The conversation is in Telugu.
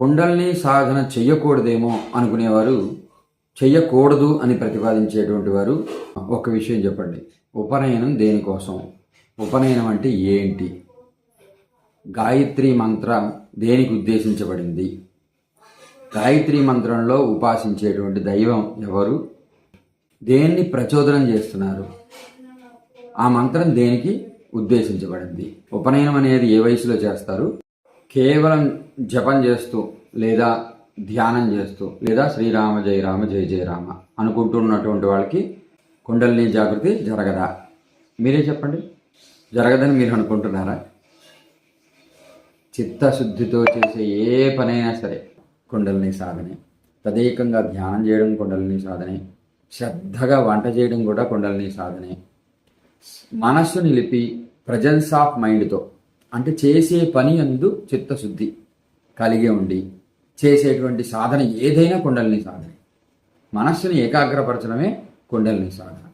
కుండల్ని సాధన చెయ్యకూడదేమో అనుకునేవారు చెయ్యకూడదు అని ప్రతిపాదించేటువంటి వారు. ఒక విషయం చెప్పండి. ఉపనయనం దేనికోసం? ఉపనయనం అంటే ఏంటి? గాయత్రి మంత్రం దేనికి ఉద్దేశించబడింది? గాయత్రి మంత్రంలో ఉపాసించేటువంటి దైవం ఎవరు? దేన్ని ప్రచోదనం చేస్తున్నారు? ఆ మంత్రం దేనికి ఉద్దేశించబడింది? ఉపనయనం అనేది ఏ వయసులో చేస్తారు? కేవలం జపం చేస్తూ లేదా ధ్యానం చేస్తూ లేదా శ్రీరామ జయ రామ జయ జయ రామ అనుకుంటున్నటువంటి వాళ్ళకి కుండలిని జాగృతి జరగదా? మీరే చెప్పండి. జరగదని మీరు అనుకుంటున్నారా? చిత్తశుద్ధితో చేసే ఏ పనైనా సరే కుండలిని సాధనే. తదేకంగా ధ్యానం చేయడం కుండలిని సాధనే. శ్రద్ధగా వంట చేయడం కూడా కుండలిని సాధనే. మనస్సు నిలిపి ప్రజెన్స్ ఆఫ్ మైండ్తో అంటే చేసే పని అందు చిత్తశుద్ధి కలిగి ఉండి చేసేటువంటి సాధన ఏదైనా కుండలిని సాధన. మనస్సుని ఏకాగ్రపరచడమే కుండలిని సాధన.